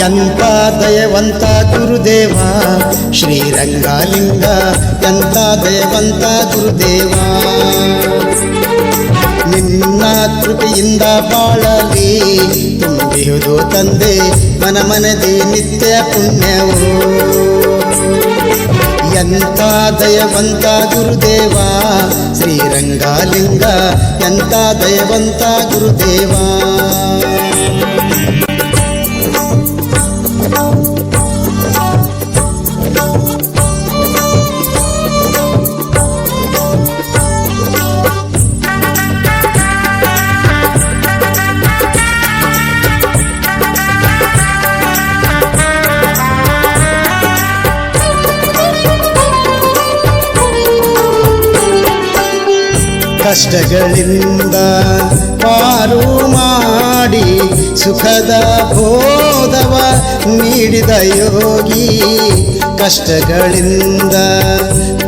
ಎಂತ ದಯವಂತ ಗುರುದೇವ? ಶ್ರೀರಂಗಲಿಂಗ ಎಂಥ ದಯವಂತ ಗುರುದೇವ? ನಿನ್ನ ಕೃಪೆಯಿಂದ ಬಾಳಲಿ, ತುಂಬಿಹುದು ತಂದೆ ಮನ ಮನದಿ ನಿತ್ಯ ಪುಣ್ಯವು. ಎಂಥ ದಯವಂತ ಗುರುದೇವ? ಶ್ರೀರಂಗಲಿಂಗ ಎಂಥ ದಯವಂತ ಗುರುದೇವ? ಕಷ್ಟಗಳಿಂದ ಪಾರು ಮಾಡಿ ಸುಖದ ಬೋಧವ ನೀಡಿದ ಯೋಗಿ. ಕಷ್ಟಗಳಿಂದ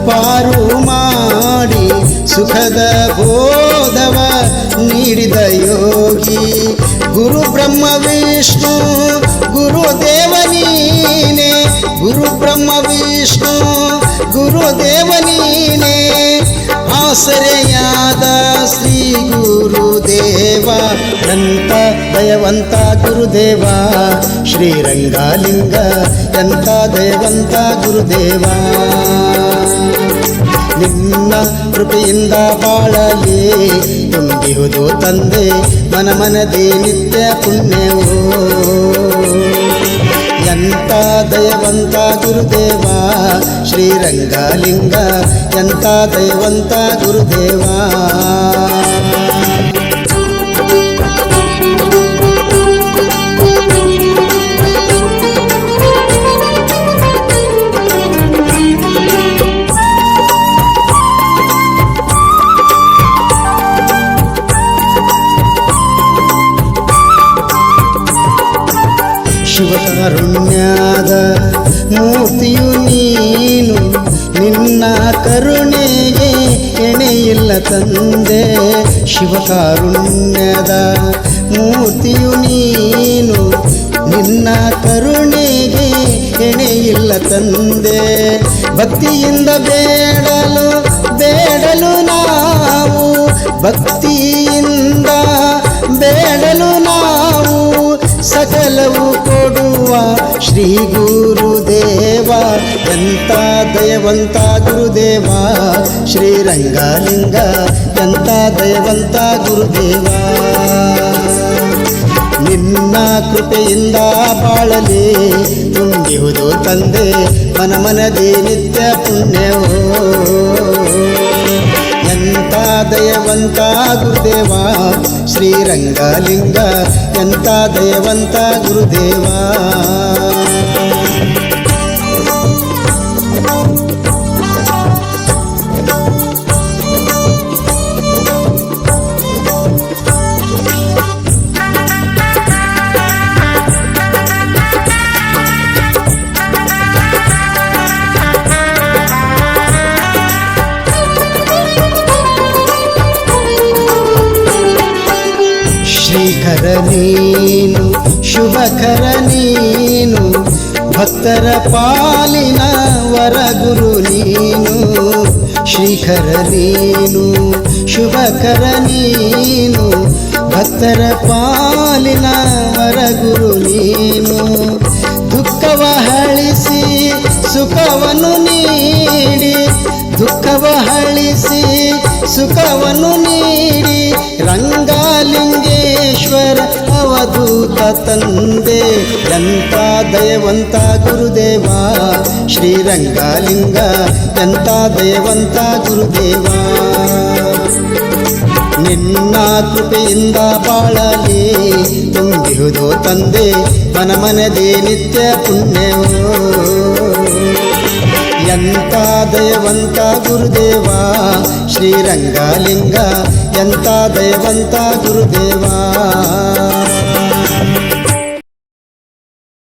ಪಾರು ಮಾಡಿ ಸುಖದ ಬೋಧವ ನೀಡಿದ ಯೋಗಿ. ಗುರು ಬ್ರಹ್ಮ ವಿಷ್ಣು, ಗುರು ದೇವನೀನೆ ಗುರು ಬ್ರಹ್ಮ ವಿಷ್ಣು, ಗುರು ದೇವನೀನೆ ಆಸರೆಯಾದ ಶ್ರೀ ಗುರುದೇವ ಎಂತ ದಯವಂತ ಗುರುದೇವ, ಶ್ರೀರಂಗಲಿಂಗ ಎಂತ ದಯವಂತ ಗುರುದೇವ. ನಿನ್ನ ಕೃಪೆಯಿಂದ ಬಾಳಲಿ, ತುಂಬಿಹುದು ತಂದೆ ಮನ ಮನದಿ ನಿತ್ಯ ಪುಣ್ಯವು. ಎಂತ ದಯವಂತ ಗುರುದೇವ, ಶ್ರೀರಂಗಲಿಂಗ ಎಂತ ದಯವಂತ ಗುರುದೇವ. ಶಿವಕಾರುಣ್ಯದ ಮೂರ್ತಿಯು ನೀನು. ನಿನ್ನ ಕರುಣೆಗೆ ಎಣೆಯಿಲ್ಲ ತಂದೆ. ಶಿವಕಾರುಣ್ಯದ ಮೂರ್ತಿಯು ನೀನು. ನಿನ್ನ ಕರುಣೆಗೆ ಎಣೆಯಿಲ್ಲ ತಂದೆ. ಭಕ್ತಿಯಿಂದ ಬೇಡಲು ಬೇಡಲು ನಾವು ಭಕ್ತಿಯಿಂದ ಶ್ರೀ ಗುರುದೇವ ಎಂತ ದಯವಂತ ಗುರುದೇವ ಶ್ರೀರಂಗಲಿಂಗ ಎಂತ ದಯವಂತ ಗುರುದೇವ. ನಿನ್ನ ಕೃಪೆಯಿಂದ ಬಾಳಲಿ, ತುಂಬಿಹುದು ತಂದೆ ಮನ ಮನದಿ ನಿತ್ಯ ಪುಣ್ಯವೋ. ಎಂತ ದಯವಂತ ಗುರುದೇವ ಶ್ರೀರಂಗಲಿಂಗ ಎಂತ ದಯವಂತ ಗುರುದೇವ. ಶ್ರೀಕರ ನೀನು ಶುಭಕರ ನೀನು ಭಕ್ತರ ಪಾಲಿನ ವರಗುರು ನೀನು. ಶ್ರೀಕರ ನೀನು ಶುಭಕರ ನೀನು ಭಕ್ತರ ಪಾಲಿನ ವರಗುರು ನೀನು. ದುಃಖವ ಹಳಿಸಿ, ಸುಖವನ್ನು ನೀಡಿ, ದುಃಖವ ಹಳಿಸಿ, ಸುಖವನ್ನು ನೀಡಿ ರಂಗಾಲಿಂಗೇಶ್ವರ ಅವಧೂತ ತಂದೆ ಎಂತ ದಯವಂತ ಗುರುದೇವ, ಶ್ರೀರಂಗಲಿಂಗ ಎಂತ ದಯವಂತ ಗುರುದೇವ. ನಿನ್ನ ಕೃಪೆಯಿಂದ ಬಾಳಲಿ ತುಂಬಿಹುದು ತಂದೆ ಮನ ಮನದಿ ನಿತ್ಯ ಪುಣ್ಯವೋ. ಎಂತ ದಯವಂತ ಗುರುದೇವ? ಶ್ರೀರಂಗಲಿಂಗ ಎಂತ ದಯವಂತ ಗುರುದೇವ?